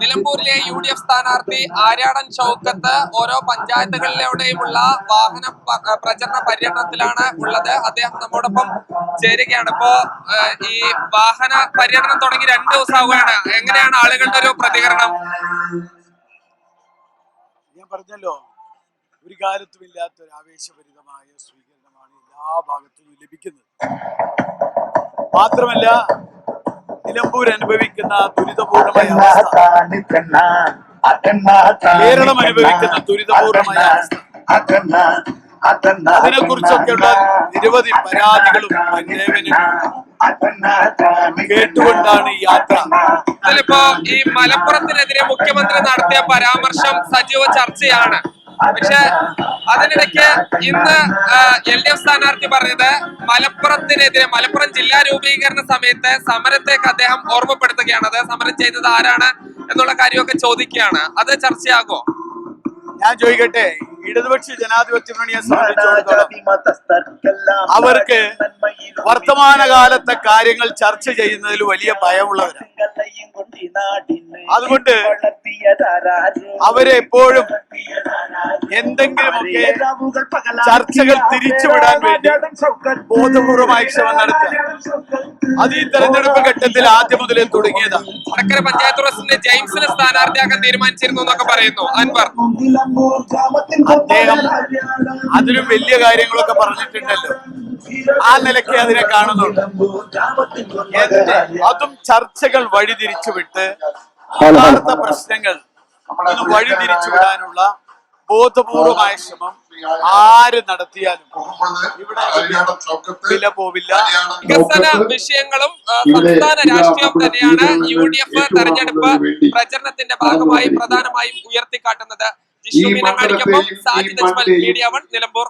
നിലമ്പൂരിലെ U D F സ്ഥാനാർത്ഥി ആര്യാടൻ ഷൗക്കത്ത് ഓരോ പഞ്ചായത്തുകളിലൂടെയുമുള്ള വാഹന പ്രചരണ പര്യടനത്തിലാണ് ഉള്ളത്. അദ്ദേഹം നമ്മോടൊപ്പം ചേരുകയാണ്. ഇപ്പോ ഈ വാഹന പര്യടനം തുടങ്ങി രണ്ടു ദിവസമാവുകയാണ്. എങ്ങനെയാണ് ആളുകളുടെ ഒരു പ്രതികരണം? ഞാൻ പറഞ്ഞല്ലോ ഒരു കാലത്തും ഇല്ലാത്ത ഒരു ആവേശഭരിതമായ സ്വീകരണമാണ് എല്ലാ ഭാഗത്തും ലഭിക്കുന്നത്. മാത്രമല്ല നിലമ്പൂർ അനുഭവിക്കുന്ന ദുരിതപൂർണമായ കേരളം അനുഭവിക്കുന്ന ദുരിതപൂർണമായ അതിനെ കുറിച്ചൊക്കെയുള്ള നിരവധി പരാതികളും കേട്ടുകൊണ്ടാണ് ഈ യാത്ര. അതിലിപ്പോ ഈ മലപ്പുറത്തിനെതിരെ മുഖ്യമന്ത്രി നടത്തിയ പരാമർശം സജീവ ചർച്ചയാണ്. പക്ഷെ അതിനിടയ്ക്ക് ഇന്ന് എൽ ഡി എഫ് സ്ഥാനാർത്ഥി പറഞ്ഞത് മലപ്പുറത്തിനെതിരെ മലപ്പുറം ജില്ലാ രൂപീകരണ സമയത്ത് സമരത്തേക്ക് അദ്ദേഹം ഓർമ്മപ്പെടുത്തുകയാണ്. അത് സമരം ചെയ്തത് ആരാണ് എന്നുള്ള കാര്യമൊക്കെ ചോദിക്കുകയാണ്. അത് ചർച്ചയാകുമോ? ഞാൻ ചോദിക്കട്ടെ. ഇടതുപക്ഷ ജനാധിപത്യ മുന്നണിയെ സംബന്ധിച്ചിടത്തോളം അവർക്ക് വർത്തമാനകാലത്തെ കാര്യങ്ങൾ ചർച്ച ചെയ്യുന്നതിൽ വലിയ ഭയമുള്ളവരാണ്. അതുകൊണ്ട് അവരെ എപ്പോഴും എന്തെങ്കിലുമൊക്കെ ചർച്ചകൾ തിരിച്ചുവിടാൻ വേണ്ടി ബോധപൂർവമായി ശ്രമം നടത്തുക. അത് ഈ തെരഞ്ഞെടുപ്പ് ഘട്ടത്തിൽ ആദ്യം മുതലേ തുടങ്ങിയതാണ് വടക്കര പഞ്ചായത്ത് പ്രസിഡന്റ് ജെയിംസിനെ സ്ഥാനാർത്ഥിയാക്കാൻ തീരുമാനിച്ചിരുന്നു എന്നൊക്കെ പറയുന്നു. അൻവർ. അദ്ദേഹം അതിലും വലിയ കാര്യങ്ങളൊക്കെ പറഞ്ഞിട്ടുണ്ടല്ലോ. ആ നിലയ്ക്ക് അതിനെ കാണുന്നുണ്ട്. അതും ചർച്ചകൾ വഴിതിരിച്ചുവിട്ട് യഥാർത്ഥ പ്രശ്നങ്ങൾ വഴിതിരിച്ചുവിടാനുള്ള ബോധപൂർവമായ ശ്രമം ആര് നടത്തിയാലും ഇവിടെ വില പോവില്ല. വികസന വിഷയങ്ങളും സംസ്ഥാന രാഷ്ട്രീയവും തന്നെയാണ് യു ഡി എഫ് തെരഞ്ഞെടുപ്പ് പ്രചരണത്തിന്റെ ഭാഗമായി പ്രധാനമായും ഉയർത്തിക്കാട്ടുന്നത് ജിഷു മീനങ്ങാടിക്കൊപ്പം സാജിദ് അജ്മൽ മീഡിയ വൺ നിലമ്പൂർ.